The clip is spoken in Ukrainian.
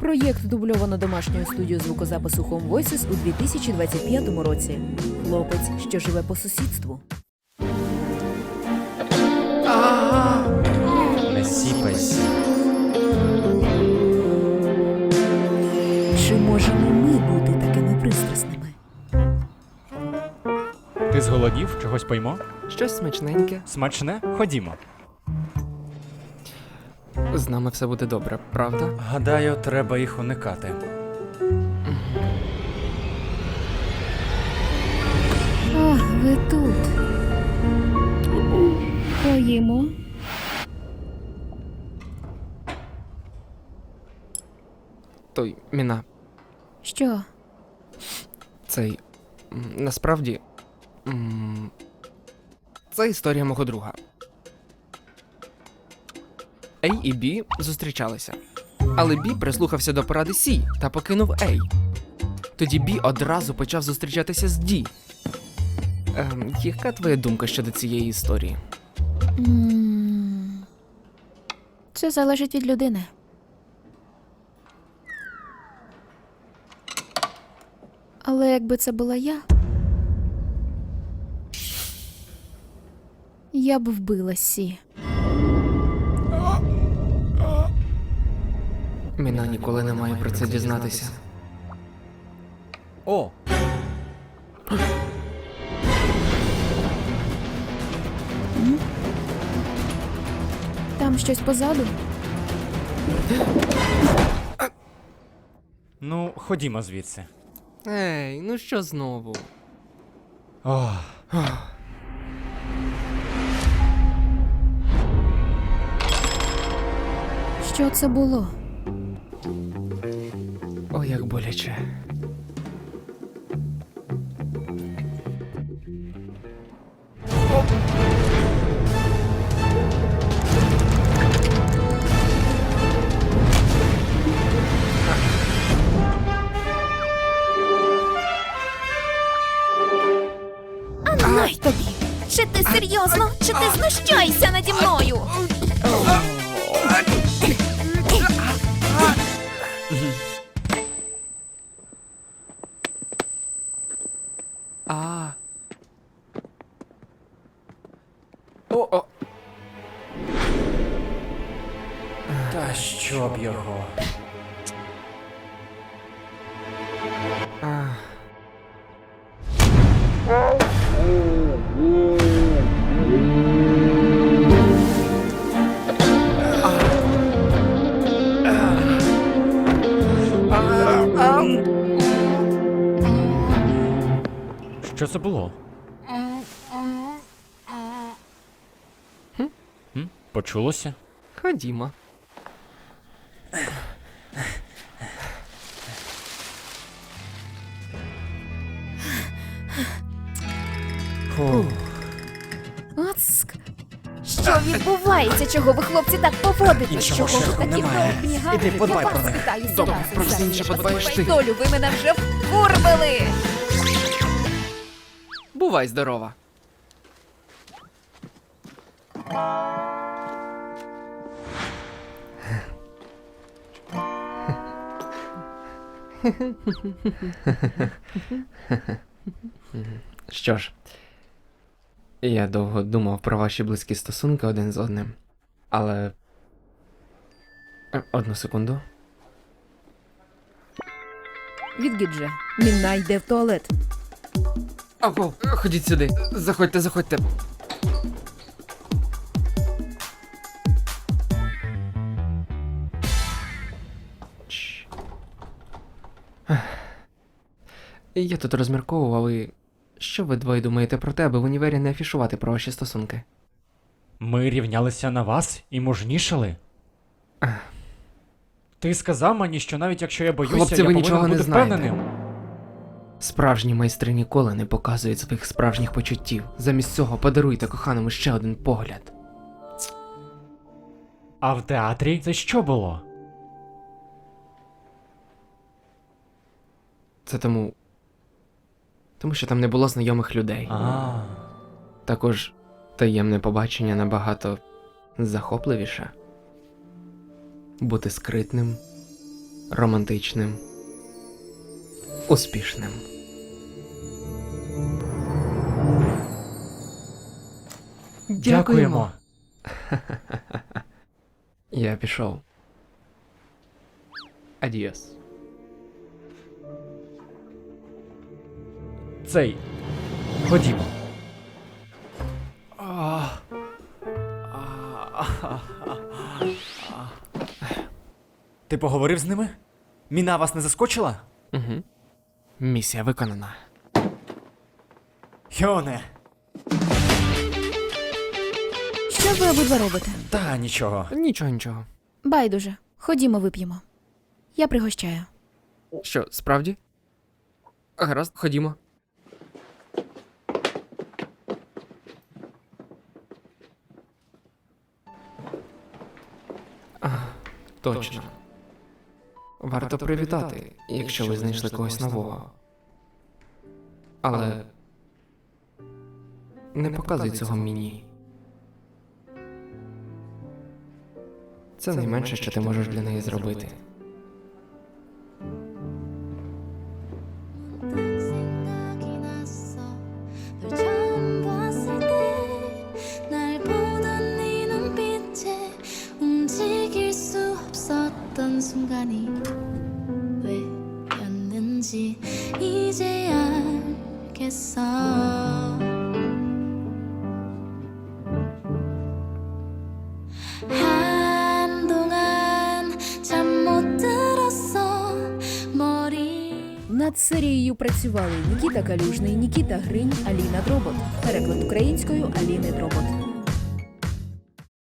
Проєкт дубльовано домашньою студією звукозапису Home Voices у 2025 році. Хлопець, що живе по сусідству. Чи можемо ми бути такими пристрасними? Ти зголодів? Чогось поймо? Щось смачненьке. Смачне? Ходімо. З нами все буде добре, правда? Гадаю, треба їх уникати. О, ви тут. Поїмо. Той міна, Що? цей. м, Насправді. м, Це історія мого друга. Ей і Бі зустрічалися. Але Бі прислухався до поради Сі та покинув Ей. Тоді Бі одразу почав зустрічатися з Ді. Ем, яка твоя думка щодо цієї історії? Це залежить від людини. Але якби це була я. Я б вбила Сі. Міна ніколи не має про це дізнатися. О! Там щось позаду. Ну, ходімо звідси. Ей, ну що знову? О, Що це було? Як боляче. Най тобі! Чи ти серйозно? Чи ти знущаєшся наді мною? О, о. та що б його. Що це було? Почулося? Ходімо. Фу. Оцк. Що відбувається? Чого ви, хлопці, так поводитесь? Іншого Чого ви шляху такі немає. Іди подбай Я про вас них. Добре, про все зараз інше я подбаєш ти. Долю, ви мене вже вкурвили! Бувай здорова. Що ж, я довго думав про ваші близькі стосунки один з одним, але. Е, Одну секунду. Відгідже, Мінна йде в туалет. Аго, ходіть сюди. Заходьте, заходьте. Я тут розмірковував і. Що ви двоє думаєте про те, аби в універі не афішувати про ваші стосунки? Ми рівнялися на вас і мужнішали? Ти сказав мені, що навіть якщо я боюся, Хлопці, я ви повинен нічого не бути знаєте. впевненим. Справжні майстри ніколи не показують своїх справжніх почуттів. Замість цього подаруйте коханому ще один погляд. А в театрі це що було? Це тому. Тому що там не було знайомих людей. А. Також таємне побачення набагато захопливіше. Бути скритним романтичним, успішним. Дякуємо. Я пішов. Адіос. Цей. Ходімо. Ти поговорив з ними? Міна вас не заскочила? Угу. Місія виконана. Хьоне. Що ви обидва робите? Та нічого. Нічого, нічого. Байдуже. Ходімо, вип'ємо. Я пригощаю. Що, справді? Гаразд, ходімо. Точно. Варто привітати, якщо ви знайшли когось нового. Але не показуй цього мені. Це найменше, що ти можеш для неї зробити. 왜였는지 이제 알겠어 한동안 잠 못 들었어 머리 Над серією працювали Нікіта Калюжний, Нікіта Гринь, Аліна Дробот. Переклад українською Аліни Дробот.